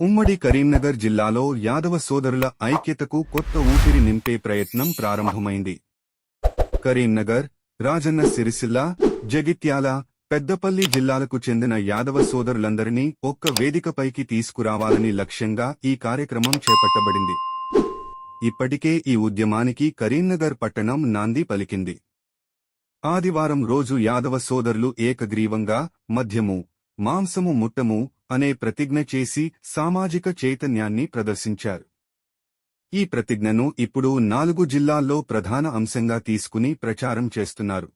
ఉమ్మడి కరీంనగర్ జిల్లాలో యాదవ సోదరుల ఐక్యతకు కొత్త ఊపిరి నింపే ప్రయత్నం ప్రారంభమైంది. కరీంనగర్ రాజన్న సిరిసిల్ల జగిత్యాల పెద్దపల్లి జిల్లాలకు చెందిన యాదవ సోదరులందరినీ ఒక్క వేదికపైకి తీసుకురావాలని లక్ష్యంగా ఈ కార్యక్రమం చేపట్టబడింది. ఇప్పటికే ఈ ఉద్యమానికి కరీంనగర్ పట్టణం నాంది పలికింది. ఆదివారం రోజు యాదవ సోదరులు ఏకగ్రీవంగా మద్యము మాంసము ముట్టము అనే ప్రతిజ్ఞ చేసి సామాజిక చైతన్యాన్ని ప్రదర్శించారు. ఈ ప్రతిజ్ఞను ఇప్పుడు నాలుగు జిల్లాల్లో ప్రధాన అంశంగా తీసుకుని ప్రచారం చేస్తున్నారు.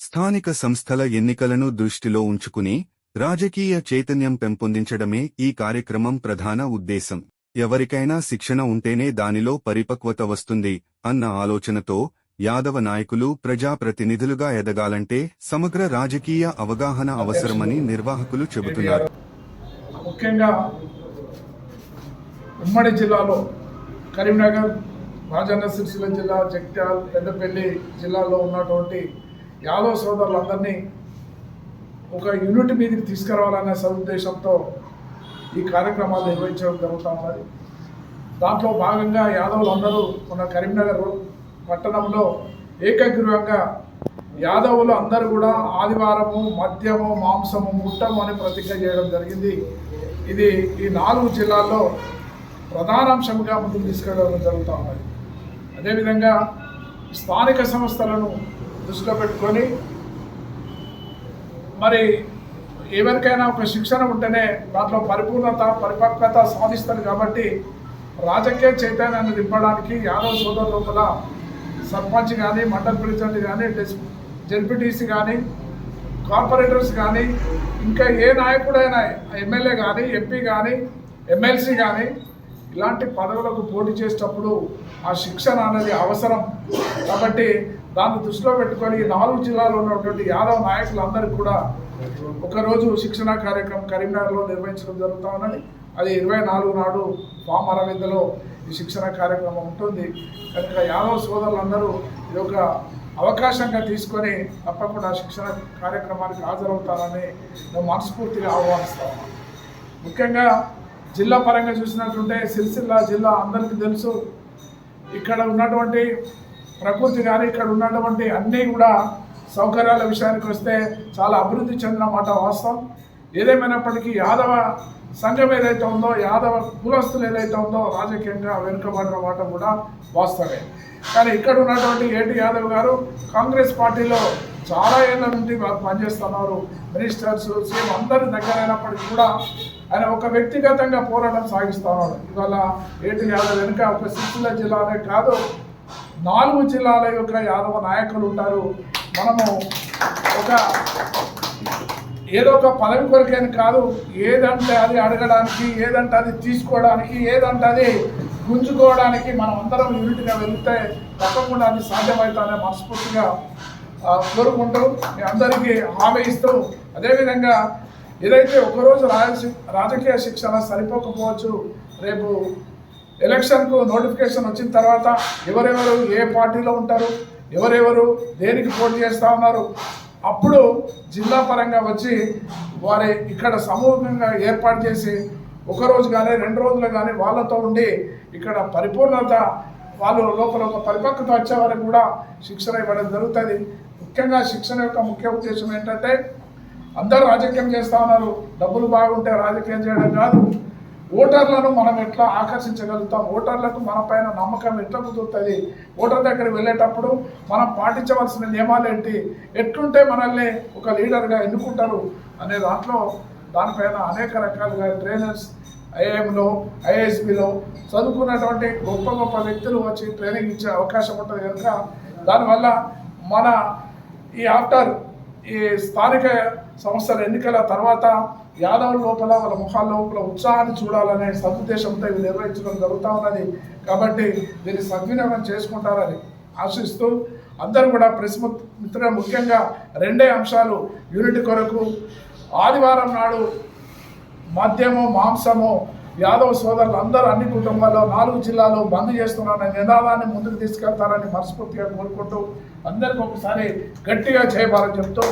స్థానిక సంస్థల ఎన్నికలను దృష్టిలో ఉంచుకుని రాజకీయ చైతన్యం పెంపొందించడమే ఈ కార్యక్రమం ప్రధాన ఉద్దేశం. ఎవరికైనా శిక్షణ ఉంటేనే దానిలో పరిపక్వత వస్తుంది అన్న ఆలోచనతో యాదవ నాయకులు ప్రజాప్రతినిధులుగా ఎదగాలంటే సమగ్ర రాజకీయ అవగాహన అవసరమని నిర్వాహకులు చెబుతున్నారు. ముఖ్యంగా ఉమ్మడి జిల్లాలో కరీంనగర్ రాజన్న సిరిసిల్ల జిల్లా జగిత్యాల పెద్దపల్లి జిల్లాలో ఉన్నటువంటి యాదవ్ సోదరులందరినీ ఒక యూనిట్ మీదకి తీసుకురావాలనే సదుద్దేశంతో ఈ కార్యక్రమాలు నిర్వహించడం జరుగుతూ ఉన్నది. దాంట్లో భాగంగా యాదవులందరూ మన కరీంనగర్ పట్టణంలో ఏకగ్రీవంగా యాదవులు అందరూ కూడా ఆదివారము మద్యము మాంసము ముట్టము అని ప్రతిజ్ఞ చేయడం జరిగింది. ఇది ఈ నాలుగు జిల్లాల్లో ప్రధాన అంశంగా ముందుకు తీసుకెళ్ళడం జరుగుతూ ఉన్నది అదేవిధంగా స్థానిక సంస్థలను దృష్టిలో పెట్టుకొని మరి ఎవరికైనా ఒక శిక్షణ ఉంటేనే దాంట్లో పరిపూర్ణత పరిపక్వత సాధిస్తారు కాబట్టి రాజకీయ చైతన్యాన్ని నింపడానికి యాదవ్ సోదరు లోపల సర్పంచ్ కానీ మండల్ ప్రెసిడెంట్ కానీ జెడ్పీటీసీ కానీ కార్పొరేటర్స్ కానీ ఇంకా ఏ నాయకుడైనా ఎమ్మెల్యే కానీ ఎంపీ కానీ ఎమ్మెల్సీ కానీ ఇలాంటి పదవులకు పోటీ చేసేటప్పుడు ఆ శిక్షణ అనేది అవసరం. కాబట్టి దాన్ని దృష్టిలో పెట్టుకొని నాలుగు జిల్లాలో ఉన్నటువంటి యాదవ్ నాయకులందరికీ కూడా ఒకరోజు శిక్షణ కార్యక్రమం కరీంనగర్లో నిర్వహించడం జరుగుతూ ఉన్నది. అది ఇరవై నాలుగు నాడు ఫామ్ అరవిందలో ఈ శిక్షణ కార్యక్రమం ఉంటుంది. కనుక యాదవ్ సోదరులందరూ ఇది ఒక అవకాశంగా తీసుకొని తప్పకుండా శిక్షణ కార్యక్రమానికి హాజరవుతారని మేము మనస్ఫూర్తిగా ఆహ్వానిస్తాము ముఖ్యంగా జిల్లా పరంగా చూసినట్టుంటే సిరిసిల్ల జిల్లా అందరికీ తెలుసు ఇక్కడ ఉన్నటువంటి ప్రకృతి కానీ ఇక్కడ ఉన్నటువంటి అన్నీ కూడా సౌకర్యాల విషయానికి వస్తే చాలా అభివృద్ధి చెందిన మాట వాస్తవం. ఏదేమైనప్పటికీ యాదవ సంఘం ఏదైతే ఉందో యాదవ కులస్తులు ఏదైతే ఉందో రాజకీయంగా వెనుకబడిన మాట కూడా వాస్తవే కానీ ఇక్కడ ఉన్నటువంటి ఏటి యాదవ్ గారు కాంగ్రెస్ పార్టీలో చాలా ఏళ్ళ నుండి పనిచేస్తున్నారు. మినిస్టర్స్ సీఎం అందరి దగ్గర అయినప్పటికీ కూడా ఆయన ఒక వ్యక్తిగతంగా పోరాటం సాగిస్తున్నారు. ఇవాళ ఏటి యాదవ్ వెనుక ఒక సిరిసిల్ల జిల్లానే కాదు నాలుగు జిల్లాల యొక్క యాదవ నాయకులు ఉంటారు. మనము ఒక ఏదో ఒక పదవి కొరకని కాదు. ఏదంటే అది అడగడానికి ఏదంటే అది తీసుకోవడానికి ఏదంటే అది గుంజుకోవడానికి మనం అందరం యూనిట్గా వెళ్తే తప్పకుండా అది సాధ్యమవుతానే మనస్ఫూర్తిగా కోరుకుంటూ మీ అందరికీ హామీ ఇస్తూ అదేవిధంగా ఏదైతే ఒకరోజు రాజ రాజకీయ శిక్షణ సరిపోకపోవచ్చు రేపు ఎలక్షన్కు నోటిఫికేషన్ వచ్చిన తర్వాత ఎవరెవరు ఏ పార్టీలో ఉంటారు ఎవరెవరు దేనికి పోటీ చేస్తూ ఉన్నారు అప్పుడు జిల్లా పరంగా వచ్చి వారి ఇక్కడ సమూహంగా ఏర్పాటు చేసి ఒక రోజు కానీ రెండు రోజులు కానీ వాళ్ళతో ఉండి ఇక్కడ పరిపూర్ణత వాళ్ళు లోపల ఒక పరిపక్వత వచ్చే వరకు కూడా శిక్షణ ఇవ్వడం జరుగుతుంది. ముఖ్యంగా శిక్షణ యొక్క ముఖ్య ఉద్దేశం ఏంటంటే అందరూ రాజకీయం చేస్తూ ఉన్నారు. డబ్బులు బాగుంటే రాజకీయం చేయడం కాదు. ఓటర్లను మనం ఎట్లా ఆకర్షించగలుగుతాం? ఓటర్లకు మన పైన నమ్మకం ఎట్లా కుదురుతుంది? ఓటర్ దగ్గర వెళ్ళేటప్పుడు మనం పాటించవలసిన నియమాలు ఏంటి? ఎట్లుంటే మనల్ని ఒక లీడర్గా ఎన్నుకుంటారు అనే దాంట్లో దానిపైన అనేక రకాలుగా ట్రైనర్స్ ఐఏఎంలో ఐఏఎస్బిలో చదువుకున్నటువంటి గొప్ప గొప్ప వ్యక్తులు వచ్చి ట్రైనింగ్ ఇచ్చే అవకాశం ఉంటుంది కనుక దానివల్ల మన ఈ ఆఫ్టర్ ఈ స్థానిక సంస్థల ఎన్నికల తర్వాత యాదవ్ లోపల వాళ్ళ ముఖాల లోపల ఉత్సాహాన్ని చూడాలనే సదుద్దేశంతో ఇవి నిర్వహించడం జరుగుతూ ఉన్నది. కాబట్టి దీన్ని సద్వినియోగం చేసుకుంటారని ఆశిస్తూ అందరూ కూడా ప్రెస్ మిత్- మిత్రులు ముఖ్యంగా రెండే అంశాలు యూనిట్ కొరకు ఆదివారం నాడు మద్యము మాంసము యాదవ్ సోదరులు అందరూ అన్ని కుటుంబాల్లో నాలుగు జిల్లాలో బంద్ చేస్తున్నారని నినాదాన్ని ముందుకు తీసుకెళ్తారని మనస్ఫూర్తిగా కోరుకుంటూ అందరికి ఒకసారి గట్టిగా చేయబాలని చెప్తూ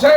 జై